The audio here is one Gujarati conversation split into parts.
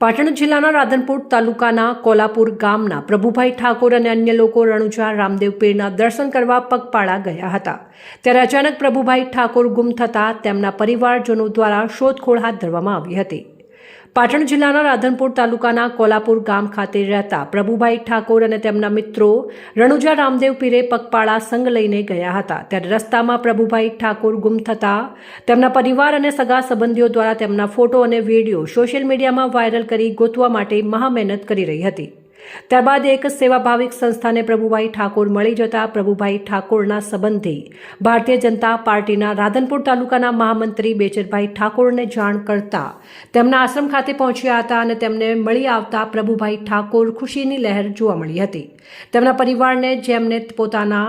પાટણ જિલ્લાના રાધનપુર તાલુકાના કોલાપુર ગામના પ્રભુભાઈ ઠાકોર અને અન્ય લોકો રણુજા રામદેવ પીરના દર્શન કરવા પગપાળા ગયા હતા. ત્યારે અચાનક પ્રભુભાઈ ઠાકોર ગુમ થતાં તેમના પરિવારજનો દ્વારા શોધખોળ હાથ ધરવામાં આવી હતી. પાટણ જિલ્લાના રાધનપુર તાલુકાના કોલાપુર ગામ ખાતે રહેતા પ્રભુભાઈ ઠાકોર અને તેમના મિત્રો રણુજા રામદેવ પીરે પગપાળા સંગ લઈને ગયા હતા. ત્યારે રસ્તામાં પ્રભુભાઈ ઠાકોર ગુમ થતા તેમના પરિવાર અને સગા સંબંધીઓ દ્વારા તેમના ફોટો અને વીડિયો સોશિયલ મીડિયામાં વાયરલ કરી ગોતવા માટે મહામહેનત કરી રહી હતી. ત્યારબાદ એક સેવાભાવિક સંસ્થાને પ્રભુભાઈ ઠાકોર મળી જતા પ્રભુભાઈ ઠાકોરના સંબંધે ભારતીય જનતા પાર્ટીના રાધનપુર તાલુકાના મહામંત્રી બેચરભાઈ ઠાકોરને જાણ કરતા તેમના આશ્રમ ખાતે પહોંચ્યા હતા અને તેમને મળી આવતા પ્રભુભાઈ ઠાકોર ખુશીની લહેર જોવા મળી હતી. તેમના પરિવારને જેમને પોતાના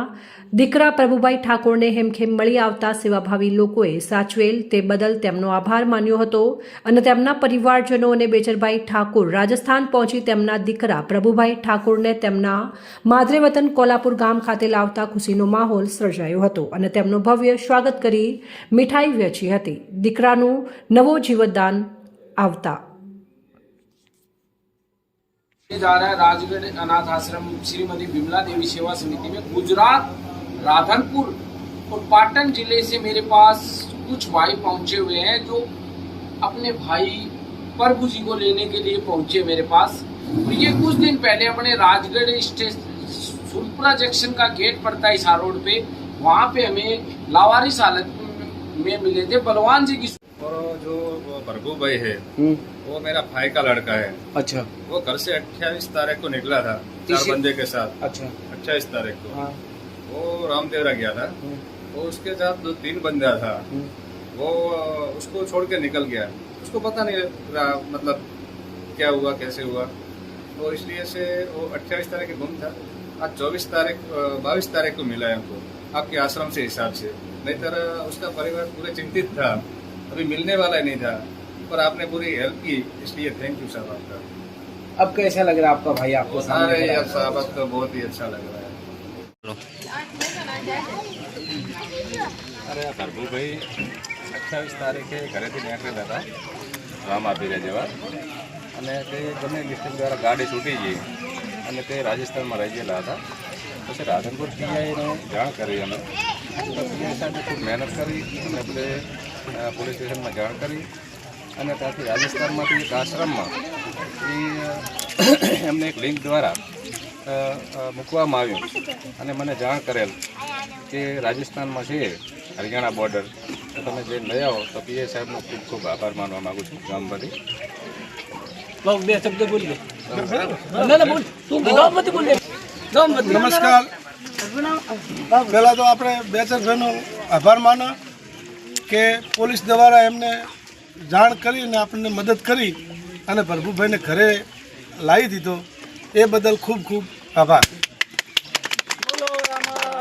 દીકરા પ્રભુભાઈ ઠાકોરને હેમખેમ મળી આવતા સેવાભાવી લોકોએ સાચવેલ તે બદલ તેમનો આભાર માન્યો હતો અને તેમના પરિવારજનો અને બેચરભાઈ ઠાકોર રાજસ્થાન પહોંચી તેમના દીકરા પ્રભુભાઈ ઠાકોરને તેમના માદરે વતન કોલ્હાપુર ગામ ખાતે લાવતા ખુશીનો માહોલ સર્જાયો હતો અને તેમનું ભવ્ય સ્વાગત કરી મીઠાઈ વેચી હતી દીકરાનું નવો જીવતદાન આવતા ये जा रहा है राजगढ़ अनाथ आश्रम श्रीमती विमला देवी सेवा समिति में गुजरात राधनपुर और पाटन जिले से मेरे पास कुछ भाई पहुंचे हुए हैं जो अपने भाई प्रभु जी को लेने के लिए पहुंचे मेरे पास और ये कुछ दिन पहले अपने राजगढ़ स्टेशन सुरपुरा जंक्शन का गेट पड़ता है इसा रोड पे वहाँ पे हमें लावारिस हालत में मिले थे बलवान जी की और जो भरगू भाई है वो मेरा भाई का लड़का है। अच्छा। वो घर से अट्ठाईस तारीख को निकला था चार बंदे के साथ। अच्छा। अट्ठाईस तारीख को। हाँ। वो रामदेवरा गया था। वो उसके साथ दो तीन बंदा था। वो उसको छोड़ के निकल गया। उसको पता नहीं रहा मतलब क्या हुआ कैसे हुआ। तो इसलिए से वो अट्ठाईस तारीख गुम था। आज चौबीस तारीख बाईस तारीख को मिला है हमको आपके आश्रम से हिसाब से। नहीं तरह उसका परिवार पूरे चिंतित था। अभी मिलने वाला नहीं था। पर आपने पूरी हेल्प की इसलिए थैंक यू साहब आपका। अब कैसा लग रहा है आपका भाई? आपको सारे यार साहब आपका तो बहुत ही अच्छा लग रहा है। अरे प्रभु भाई अट्ठाईस तारीख है घरे थी निकल दादा राम आप ही रह અને તે બંને ડિસ્ટ્રિક્ટ દ્વારા ગાડી છૂટી ગઈ અને તે રાજસ્થાનમાં રહી ગયેલા હતા. પછી રાધનપુર પીઆઈને જાણ કરી અમે. પીઆઈ સાહેબે ખૂબ મહેનત કરી અને બધે પોલીસ સ્ટેશનમાં જાણ કરી અને ત્યાંથી રાજસ્થાનમાંથી એક આશ્રમમાં એ એમને એક લિંક દ્વારા મૂકવામાં આવ્યું અને મને જાણ કરેલ કે રાજસ્થાનમાં છે, હરિયાણા બોર્ડર તમે જે લઈ આવો તો પીએ સાહેબનો ખૂબ ખૂબ આભાર માનવા માગું છું ગામમાંથી. બે શબ્દ બોલી. ના. નમસ્કાર. પહેલા તો આપણે બે ચાર ભાઈનો આભાર માનો કે પોલીસ દ્વારા એમને જાણ કરી અને આપણને મદદ કરી અને પ્રભુભાઈને ઘરે લાવી દીધો. એ બદલ ખૂબ ખૂબ આભાર. બોલો રામા